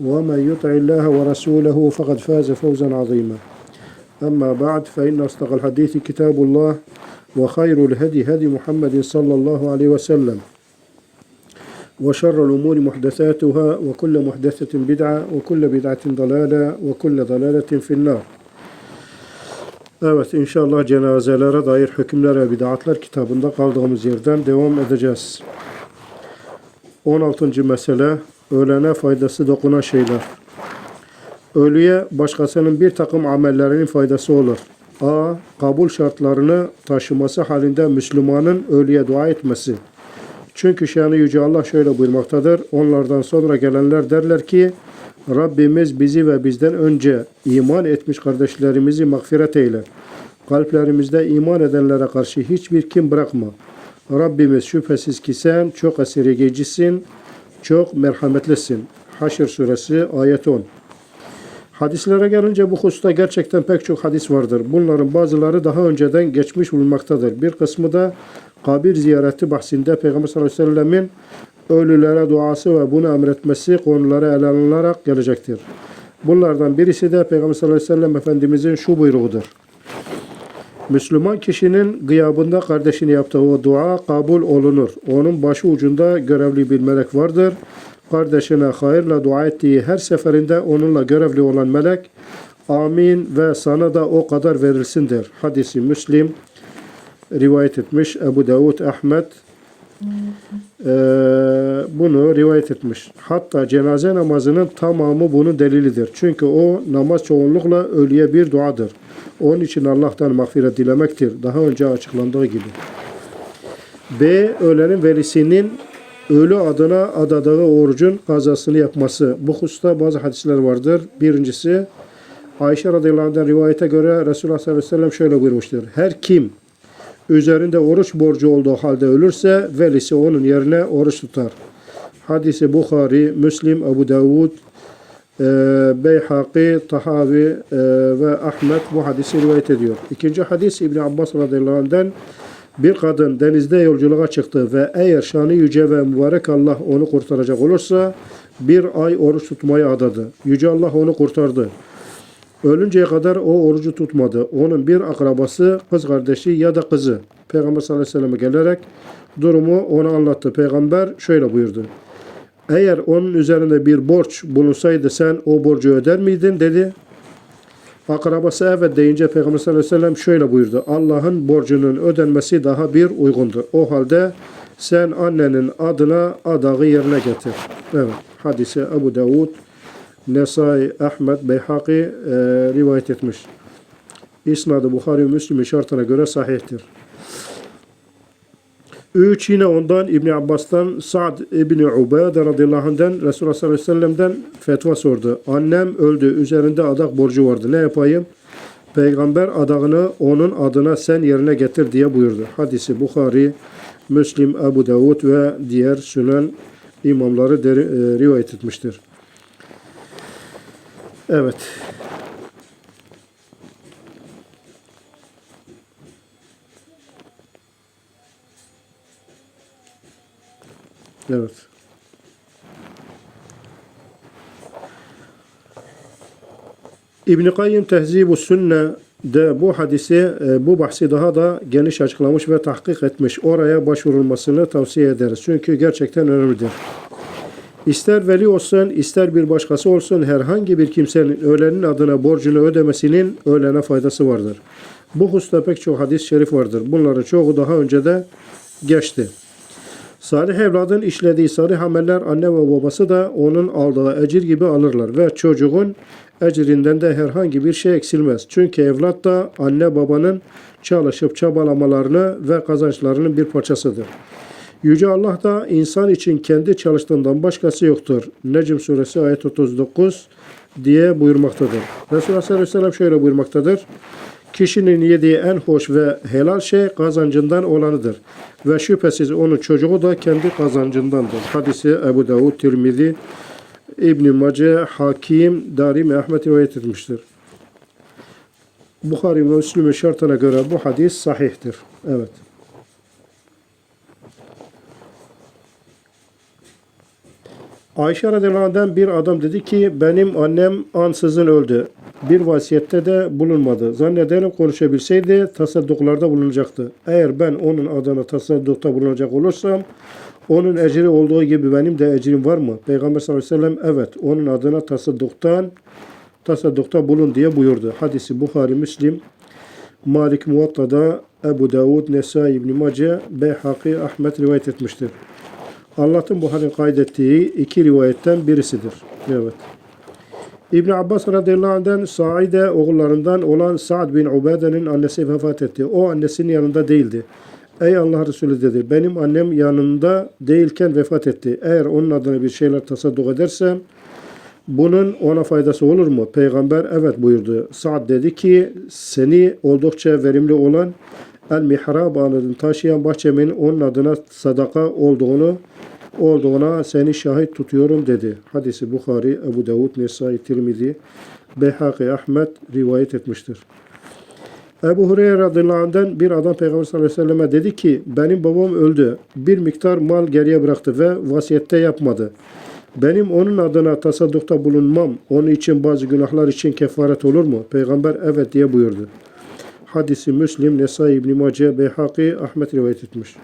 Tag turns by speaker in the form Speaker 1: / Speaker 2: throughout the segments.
Speaker 1: ومن يطع الله ورسوله فقد فاز فوزا عظيما أما بعد فإن أصدق الحديث كتاب الله وخير الهدي هدي محمد صلى الله عليه وسلم وشر الأمور محدثاتها وكل محدثة بدعة وكل بدعة ضلالة وكل ضلالة في النار Evet inşallah cenazelere dair hükümler ve bid'atlar kitabında kaldığımız yerden devam edeceğiz. 16. mesele ölene faydası dokunan şeyler. Ölüye başkasının bir takım amellerinin faydası olur. A. Kabul şartlarını taşıması halinde Müslümanın ölüye dua etmesi. Çünkü şanı Yüce Allah şöyle buyurmaktadır. Onlardan sonra gelenler derler ki Rabbimiz bizi ve bizden önce iman etmiş kardeşlerimizi mağfiret eyle. Kalplerimizde iman edenlere karşı hiçbir kim bırakma. Rabbimiz şüphesiz ki sen çok esirgecisin, çok merhametlisin. Haşr suresi ayet 10. Hadislere gelince bu hususta gerçekten pek çok hadis vardır. Bunların bazıları daha önceden geçmiş bulunmaktadır. Bir kısmı da kabir ziyareti bahsinde Peygamber sallallahu aleyhi ve sellemin ölülere duası ve bunu emretmesi konuları ele alınarak gelecektir. Bunlardan birisi de Peygamber sallallahu aleyhi ve sellem Efendimizin şu buyruğudur. Müslüman kişinin gıyabında kardeşini yaptığı o dua kabul olunur. Onun başı ucunda görevli bir melek vardır. Kardeşine hayırla dua ettiği her seferinde onunla görevli olan melek amin ve sana da o kadar verilsin der. Hadisi Müslim rivayet etmiş. Ebu Davud Ahmet eee, bunu rivayet etmiş. Hatta cenaze namazının tamamı bunun delilidir. Çünkü o namaz çoğunlukla ölüye bir duadır. Onun için Allah'tan mağfiret dilemektir. Daha önce açıklandığı gibi. B. Ölenin velisinin ölü adına adadığı orucun kazasını yapması. Bu hususta bazı hadisler vardır. Birincisi Ayşe radıyallahu anh'dan rivayete göre Resulullah sallallahu aleyhi ve sellem şöyle buyurmuştur. Her kim üzerinde oruç borcu olduğu halde ölürse velisi onun yerine oruç tutar. Hadisi Bukhari, Müslim, Ebu Davud, e, Beyhaki, Tahavi e, ve Ahmet bu hadisi rivayet ediyor. İkinci hadis İbni Abbas radıyallahu anh'den bir kadın denizde yolculuğa çıktı ve eğer şanı yüce ve mübarek Allah onu kurtaracak olursa bir ay oruç tutmayı adadı. Yüce Allah onu kurtardı. Ölünceye kadar o orucu tutmadı. Onun bir akrabası, kız kardeşi ya da kızı Peygamber sallallahu aleyhi ve selleme gelerek durumu ona anlattı. Peygamber şöyle buyurdu. Eğer onun üzerinde bir borç bulunsaydı sen o borcu öder miydin dedi. Akrabası evet deyince Peygamber sallallahu aleyhi ve sellem şöyle buyurdu. Allah'ın borcunun ödenmesi daha bir uygundur. O halde sen annenin adına adağı yerine getir. Evet. Hadise Ebu Davud, Nesai, Ahmet, Beyhaki e, rivayet etmiş. İsnadı Bukhari ve Müslim'in şartına göre sahihtir. 3 yine ondan İbni Abbas'tan Sa'd İbni Ubade radıyallahu anh'den Resulullah sallallahu aleyhi ve sellem'den fetva sordu. Annem öldü. Üzerinde adak borcu vardı. Ne yapayım? Peygamber adağını onun adına sen yerine getir diye buyurdu. Hadisi Bukhari, Müslim, Ebu Davud ve diğer sünen imamları e, rivayet etmiştir. Evet. Evet. İbn Kayyim Tehzib-u Sünne de bu hadisi, e, bu bahsi daha da geniş açıklamış ve tahkik etmiş. Oraya başvurulmasını tavsiye ederiz. Çünkü gerçekten önemlidir. İster veli olsun, ister bir başkası olsun herhangi bir kimsenin ölenin adına borcunu ödemesinin ölene faydası vardır. Bu hususta pek çok hadis-i şerif vardır. Bunların çoğu daha önce de geçti. Salih evladın işlediği salih ameller anne ve babası da onun aldığı ecir gibi alırlar ve çocuğun ecrinden de herhangi bir şey eksilmez. Çünkü evlat da anne babanın çalışıp çabalamalarını ve kazançlarının bir parçasıdır. Yüce Allah da insan için kendi çalıştığından başkası yoktur. Necm suresi ayet 39 diye buyurmaktadır. Resulullah sallallahu aleyhi ve sellem şöyle buyurmaktadır. Kişinin yediği en hoş ve helal şey kazancından olanıdır. Ve şüphesiz onun çocuğu da kendi kazancındandır. Hadisi Ebu Davud, Tirmizi, İbn-i Mace, Hakim, Darimi, Ahmet rivayet etmiştir. Bukhari ve Müslüm'ün şartına göre bu hadis sahihtir. Evet. Ayşe radıyallahu bir adam dedi ki benim annem ansızın öldü. Bir vasiyette de bulunmadı. Zannederim konuşabilseydi tasadduklarda bulunacaktı. Eğer ben onun adına tasaddukta bulunacak olursam onun ecri olduğu gibi benim de ecrim var mı? Peygamber sallallahu aleyhi ve sellem evet onun adına tasadduktan tasaddukta bulun diye buyurdu. Hadisi Bukhari Müslim Malik Muvatta'da Ebu Davud, Nesai İbn Mace, Beyhaki, Ahmet rivayet etmiştir. Allah'ın Buhari'nin kaydettiği iki rivayetten birisidir. Evet. İbn Abbas radıyallahu anh'den Saide oğullarından olan Sa'd bin Ubade'nin annesi vefat etti. O annesinin yanında değildi. Ey Allah Resulü dedi. Benim annem yanında değilken vefat etti. Eğer onun adına bir şeyler tasadduk edersem bunun ona faydası olur mu? Peygamber evet buyurdu. Sa'd dedi ki seni oldukça verimli olan El Mihrab anını taşıyan bahçemin onun adına sadaka olduğunu olduğuna seni şahit tutuyorum dedi. Hadisi Bukhari, Ebu Davud, Nesai, Tirmizi, Beyhaki, Ahmet rivayet etmiştir. Ebu Hureyre radıyallahu anh'den bir adam Peygamber sallallahu aleyhi ve selleme dedi ki benim babam öldü. Bir miktar mal geriye bıraktı ve vasiyette yapmadı. Benim onun adına tasaddukta bulunmam onun için bazı günahlar için kefaret olur mu? Peygamber evet diye buyurdu. Hadisi Müslim, Nesai İbn Mace, Beyhaki, Ahmet rivayet etmiş.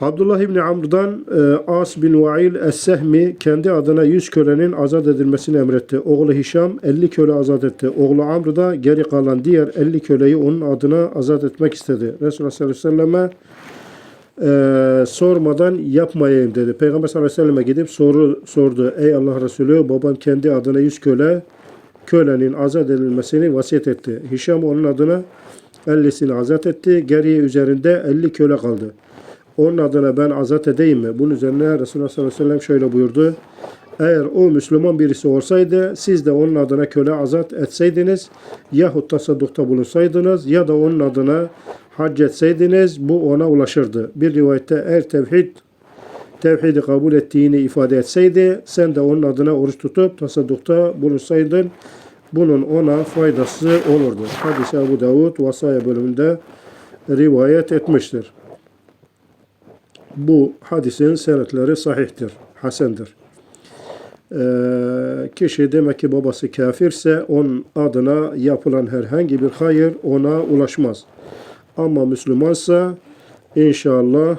Speaker 1: Abdullah İbni Amr'dan e, As bin Vail Es-Sehmi kendi adına 100 kölenin azat edilmesini emretti. Oğlu Hişam 50 köle azat etti. Oğlu Amr da geri kalan diğer 50 köleyi onun adına azat etmek istedi. Resulullah sallallahu aleyhi ve selleme e, sormadan yapmayayım dedi. Peygamber sallallahu aleyhi ve selleme gidip soru sordu. Ey Allah Resulü babam kendi adına 100 köle kölenin azat edilmesini vasiyet etti. Hişam onun adına 50'sini azat etti. Geriye üzerinde 50 köle kaldı. Onun adına ben azat edeyim mi? Bunun üzerine Resulullah sallallahu aleyhi ve sellem şöyle buyurdu. Eğer o Müslüman birisi olsaydı siz de onun adına köle azat etseydiniz yahut tasaddukta bulunsaydınız ya da onun adına hac etseydiniz bu ona ulaşırdı. Bir rivayette eğer tevhid tevhidi kabul ettiğini ifade etseydi sen de onun adına oruç tutup tasaddukta bulunsaydın bunun ona faydası olurdu. Hadis Ebu Davud Vasaya bölümünde rivayet etmiştir. Bu hadisin senetleri sahihtir, hasendir. Ee, kişi demek ki babası kafirse onun adına yapılan herhangi bir hayır ona ulaşmaz. Ama Müslümansa inşallah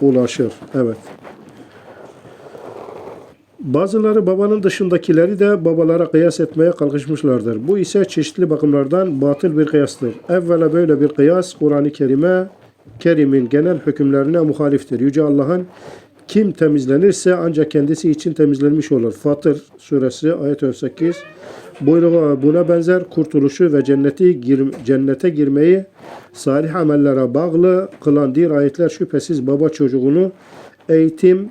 Speaker 1: ulaşır. Evet. Bazıları babanın dışındakileri de babalara kıyas etmeye kalkışmışlardır. Bu ise çeşitli bakımlardan batıl bir kıyastır. Evvela böyle bir kıyas Kur'an-ı Kerim'e Kerim'in genel hükümlerine muhaliftir. Yüce Allah'ın kim temizlenirse ancak kendisi için temizlenmiş olur. Fatır suresi ayet 18 buyruğu buna benzer kurtuluşu ve cenneti gir, cennete girmeyi salih amellere bağlı kılan diğer ayetler şüphesiz baba çocuğunu eğitim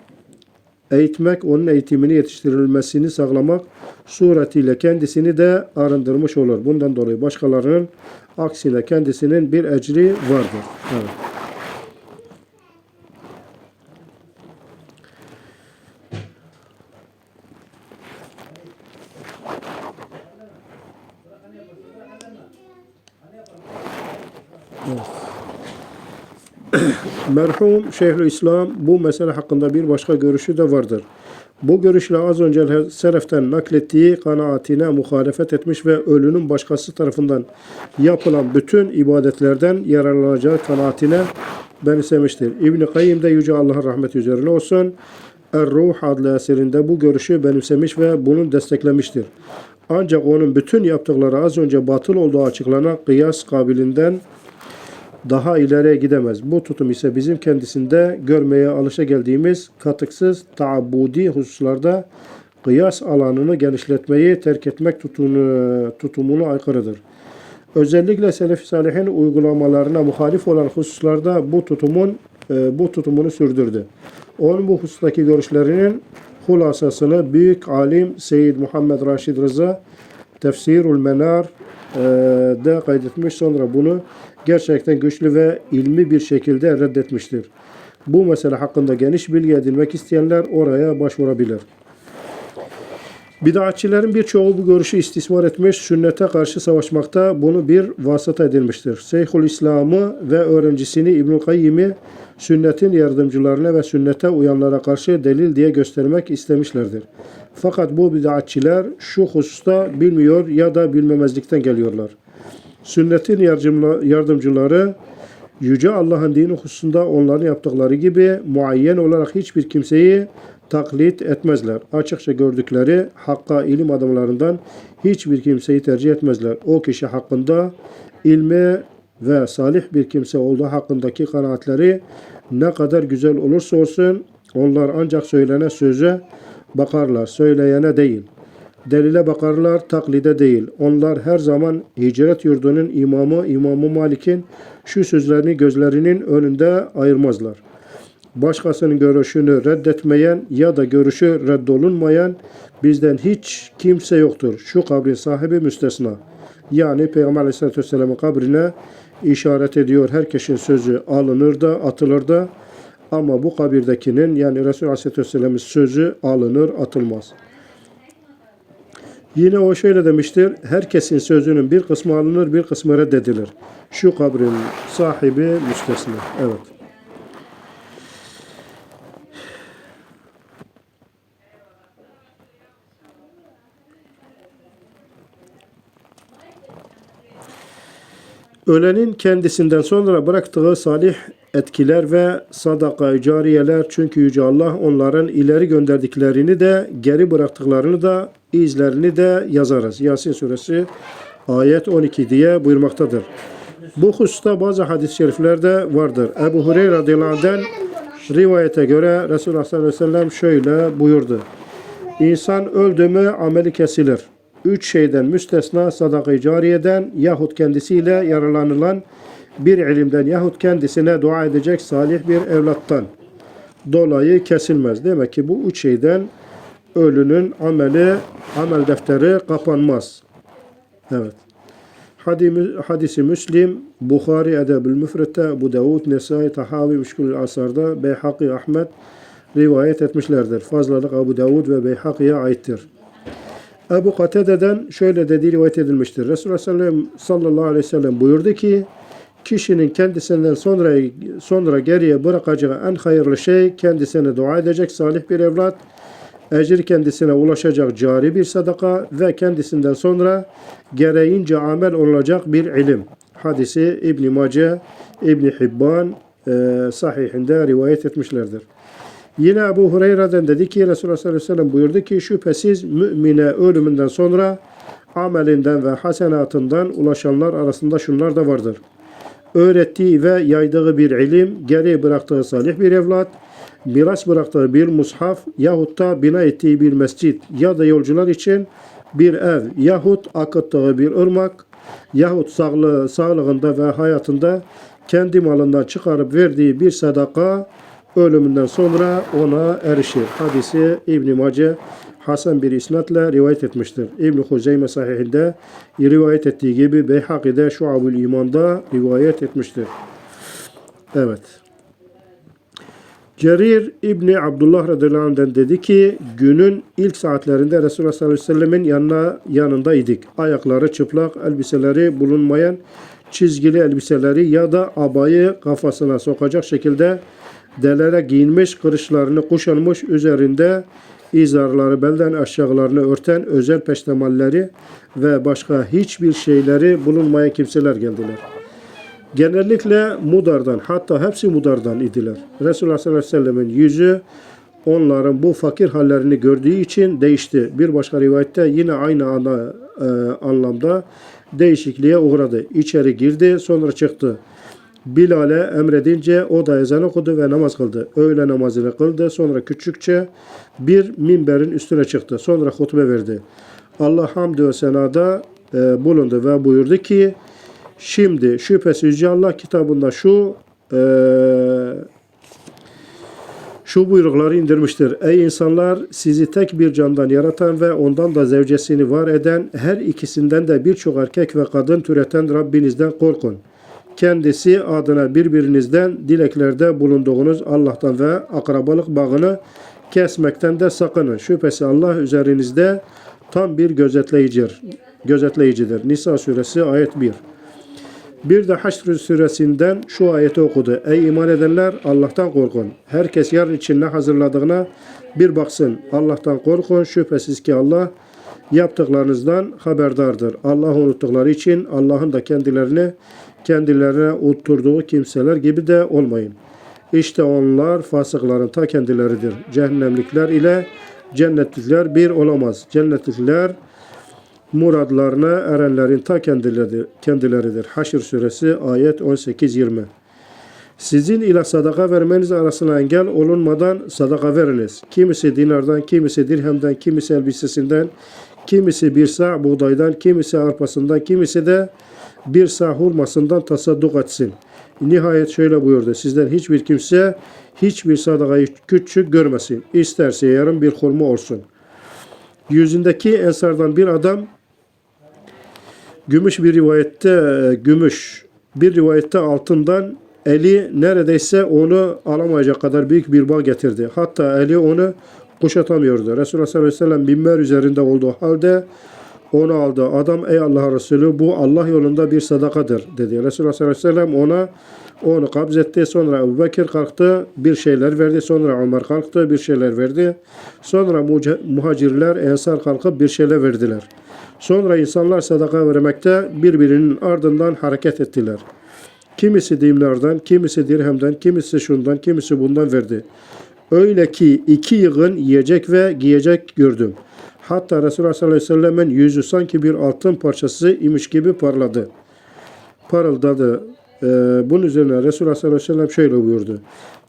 Speaker 1: eğitmek, onun eğitimini yetiştirilmesini sağlamak suretiyle kendisini de arındırmış olur. Bundan dolayı başkalarının aksine kendisinin bir ecri vardır. Evet. Merhum Şeyhülislam bu mesele hakkında bir başka görüşü de vardır. Bu görüşle az önce Seleften naklettiği kanaatine muhalefet etmiş ve ölünün başkası tarafından yapılan bütün ibadetlerden yararlanacağı kanaatine benimsemiştir. İbn-i Kayyim de Yüce Allah'ın rahmeti üzerine olsun. Er-Ruh adlı eserinde bu görüşü benimsemiş ve bunu desteklemiştir. Ancak onun bütün yaptıkları az önce batıl olduğu açıklanan kıyas kabilinden daha ileriye gidemez. Bu tutum ise bizim kendisinde görmeye alışa geldiğimiz katıksız taabbudi hususlarda kıyas alanını genişletmeyi terk etmek tutumunu, tutumunu aykırıdır. Özellikle Selefi Salih'in uygulamalarına muhalif olan hususlarda bu tutumun e, bu tutumunu sürdürdü. Onun bu husustaki görüşlerinin hulasasını büyük alim Seyyid Muhammed Raşid Rıza Tefsirul Menar de kaydetmiş. Sonra bunu gerçekten güçlü ve ilmi bir şekilde reddetmiştir. Bu mesele hakkında geniş bilgi edinmek isteyenler oraya başvurabilir. Bid'atçilerin birçoğu bu görüşü istismar etmiş, sünnete karşı savaşmakta bunu bir vasıta edilmiştir. Şeyhül İslam'ı ve öğrencisini İbnül Kayyim'i sünnetin yardımcılarına ve sünnete uyanlara karşı delil diye göstermek istemişlerdir. Fakat bu bid'atçiler şu hususta bilmiyor ya da bilmemezlikten geliyorlar. Sünnetin yardımcıları Yüce Allah'ın dini hususunda onların yaptıkları gibi muayyen olarak hiçbir kimseyi taklit etmezler. Açıkça gördükleri hakka ilim adamlarından hiçbir kimseyi tercih etmezler. O kişi hakkında ilmi ve salih bir kimse olduğu hakkındaki kanaatleri ne kadar güzel olursa olsun onlar ancak söylenen söze bakarlar, söyleyene değil. Delile bakarlar, taklide değil. Onlar her zaman hicret yurdunun imamı İmam-ı Malik'in şu sözlerini gözlerinin önünde ayırmazlar. Başkasının görüşünü reddetmeyen ya da görüşü reddolunmayan bizden hiç kimse yoktur. Şu kabrin sahibi müstesna. Yani Peygamber Aleyhisselatü Vesselam'ın kabrine işaret ediyor. Herkesin sözü alınır da atılır da ama bu kabirdekinin yani Resulü Aleyhisselatü Vesselam'ın sözü alınır atılmaz. Yine o şöyle demiştir. Herkesin sözünün bir kısmı alınır, bir kısmı reddedilir. Şu kabrin sahibi müstesna. Evet. Ölenin kendisinden sonra bıraktığı salih etkiler ve sadaka cariyeler çünkü Yüce Allah onların ileri gönderdiklerini de geri bıraktıklarını da izlerini de yazarız. Yasin suresi ayet 12 diye buyurmaktadır. Bu hususta bazı hadis-i şeriflerde vardır. Ebu Hureyre radıyallahu rivayete göre Resulullah sallallahu aleyhi ve sellem şöyle buyurdu. İnsan öldü mü ameli kesilir. Üç şeyden müstesna sadaka-i cariyeden yahut kendisiyle yararlanılan bir ilimden yahut kendisine dua edecek salih bir evlattan dolayı kesilmez. Demek ki bu üç şeyden ölünün ameli, amel defteri kapanmaz. Evet. Hadi- Hadisi Müslim, Bukhari Edebül Müfret'te, Ebu Davud, Nesai, Tahavi, Müşkül Asar'da, Beyhaki Ahmet rivayet etmişlerdir. Fazlalık Ebu Davud ve Beyhaki'ye aittir. Ebu Katade'den şöyle dediği rivayet edilmiştir. Resulullah sallallahu aleyhi ve sellem buyurdu ki, kişinin kendisinden sonra sonra geriye bırakacağı en hayırlı şey kendisine dua edecek salih bir evlat, ecir kendisine ulaşacak cari bir sadaka ve kendisinden sonra gereğince amel olacak bir ilim. Hadisi İbn Mace, İbn Hibban e, sahihinde rivayet etmişlerdir. Yine Ebu Hureyre'den dedi ki Resulullah sallallahu aleyhi ve sellem buyurdu ki şüphesiz mümine ölümünden sonra amelinden ve hasenatından ulaşanlar arasında şunlar da vardır. Öğrettiği ve yaydığı bir ilim, geri bıraktığı salih bir evlat, miras bıraktığı bir mushaf yahut da bina ettiği bir mescit ya da yolcular için bir ev yahut akıttığı bir ırmak yahut sağlığı, sağlığında ve hayatında kendi malından çıkarıp verdiği bir sadaka ölümünden sonra ona erişir. Hadisi İbn Mace Hasan bir isnatla rivayet etmiştir. İbn Huzeyme sahihinde rivayet ettiği gibi Beyhaki'de Şuab-ül İman'da rivayet etmiştir. Evet. Cerir İbni Abdullah radıyallahu anh'den dedi ki günün ilk saatlerinde Resulullah sallallahu aleyhi ve sellemin yanına, yanındaydık. Ayakları çıplak, elbiseleri bulunmayan çizgili elbiseleri ya da abayı kafasına sokacak şekilde delere giyinmiş, kırışlarını kuşanmış, üzerinde izarları belden aşağılarını örten özel peştemalleri ve başka hiçbir şeyleri bulunmayan kimseler geldiler. Genellikle Mudar'dan hatta hepsi Mudar'dan idiler. Resulullah sallallahu aleyhi ve sellemin yüzü onların bu fakir hallerini gördüğü için değişti. Bir başka rivayette yine aynı ana, e, anlamda değişikliğe uğradı. İçeri girdi sonra çıktı. Bilal'e emredince o da ezan okudu ve namaz kıldı. Öğle namazını kıldı. Sonra küçükçe bir minberin üstüne çıktı. Sonra hutbe verdi. Allah hamdü ve senada e, bulundu ve buyurdu ki şimdi şüphesiz Allah kitabında şu e, şu buyrukları indirmiştir. Ey insanlar sizi tek bir candan yaratan ve ondan da zevcesini var eden her ikisinden de birçok erkek ve kadın türeten Rabbinizden korkun. Kendisi adına birbirinizden dileklerde bulunduğunuz Allah'tan ve akrabalık bağını kesmekten de sakının. Şüphesiz Allah üzerinizde tam bir gözetleyicidir. gözetleyicidir. Nisa suresi ayet 1. Bir de Haşr suresinden şu ayeti okudu. Ey iman edenler Allah'tan korkun. Herkes yarın için ne hazırladığına bir baksın. Allah'tan korkun. Şüphesiz ki Allah yaptıklarınızdan haberdardır. Allah'ı unuttukları için Allah'ın da kendilerini kendilerine unutturduğu kimseler gibi de olmayın. İşte onlar fasıkların ta kendileridir. Cehennemlikler ile cennetlikler bir olamaz. Cennetlikler muradlarına erenlerin ta kendileridir. kendileridir. Haşr suresi ayet 18-20. Sizin ile sadaka vermeniz arasına engel olunmadan sadaka veriniz. Kimisi dinardan, kimisi dirhemden, kimisi elbisesinden, kimisi bir sağ buğdaydan, kimisi arpasından, kimisi de bir sağ hurmasından tasadduk etsin. Nihayet şöyle buyurdu. Sizden hiçbir kimse hiçbir sadakayı küçük görmesin. İsterse yarım bir hurma olsun. Yüzündeki ensardan bir adam Gümüş bir rivayette e, gümüş, bir rivayette altından eli neredeyse onu alamayacak kadar büyük bir bağ getirdi. Hatta eli onu kuşatamıyordu. Resulullah sallallahu aleyhi ve sellem binber üzerinde olduğu halde onu aldı. Adam ey Allah Resulü bu Allah yolunda bir sadakadır dedi. Resulullah sallallahu aleyhi ve sellem ona onu kabzetti. Sonra Ebu Bekir kalktı bir şeyler verdi. Sonra Ömer kalktı bir şeyler verdi. Sonra muhacirler ensar kalkıp bir şeyler verdiler. Sonra insanlar sadaka vermekte birbirinin ardından hareket ettiler. Kimisi dinlerden, kimisi dirhemden, kimisi şundan, kimisi bundan verdi. Öyle ki iki yığın yiyecek ve giyecek gördüm. Hatta Resulullah sallallahu aleyhi ve sellem'in yüzü sanki bir altın parçası imiş gibi parladı. Parıldadı. Ee, bunun üzerine Resulullah sallallahu aleyhi ve sellem şöyle buyurdu.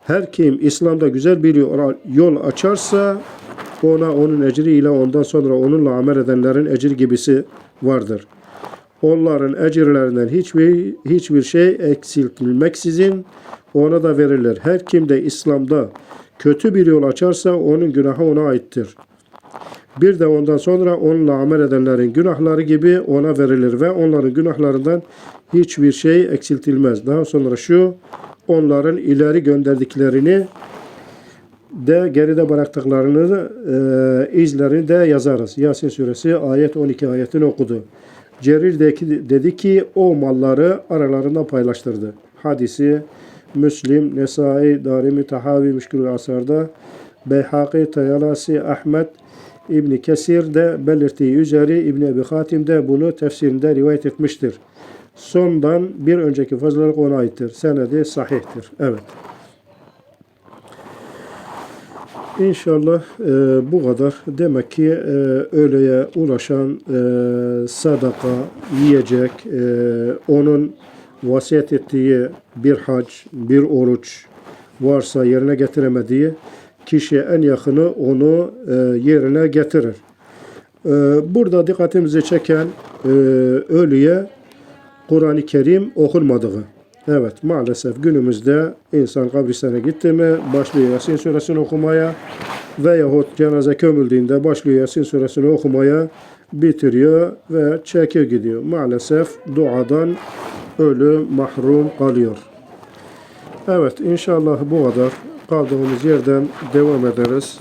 Speaker 1: Her kim İslam'da güzel bir yol- açarsa ona onun ecriyle ondan sonra onunla amel edenlerin ecri gibisi vardır. Onların ecirlerinden hiçbir hiçbir şey eksiltilmeksizin ona da verilir. Her kim de İslam'da kötü bir yol açarsa onun günahı ona aittir. Bir de ondan sonra onunla amel edenlerin günahları gibi ona verilir ve onların günahlarından hiçbir şey eksiltilmez. Daha sonra şu onların ileri gönderdiklerini de geride bıraktıklarını e, izlerini de yazarız. Yasin suresi ayet 12 ayetini okudu. Cerir dedi ki o malları aralarında paylaştırdı. Hadisi Müslim, Nesai, Darimi, Tahavi, Müşkül Asar'da Beyhaki, Tayalasi, Ahmet, İbni Kesir de belirttiği üzere İbni Ebi Hatim de bunu tefsirinde rivayet etmiştir. Sondan bir önceki fazlalık ona aittir. Senedi sahihtir. Evet. İnşallah e, bu kadar. Demek ki e, öğleye ulaşan e, sadaka, yiyecek, e, onun vasiyet ettiği bir hac, bir oruç varsa yerine getiremediği kişiye en yakını onu e, yerine getirir. E, burada dikkatimizi çeken e, ölüye Kur'an-ı Kerim okunmadığı. Evet maalesef günümüzde insan kabristana gitti mi başlıyor Yasin suresini okumaya veyahut cenaze kömüldüğünde başlıyor Yasin suresini okumaya bitiriyor ve çekiyor gidiyor. Maalesef duadan ölü mahrum kalıyor. Evet inşallah bu kadar. Kaldığımız yerden devam ederiz.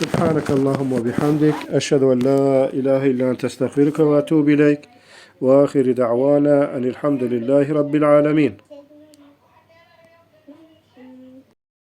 Speaker 1: سبحانك اللهم وبحمدك أشهد أن لا إله إلا أنت أستغفرك وأتوب إليك وآخر دعوانا أن الحمد لله رب العالمين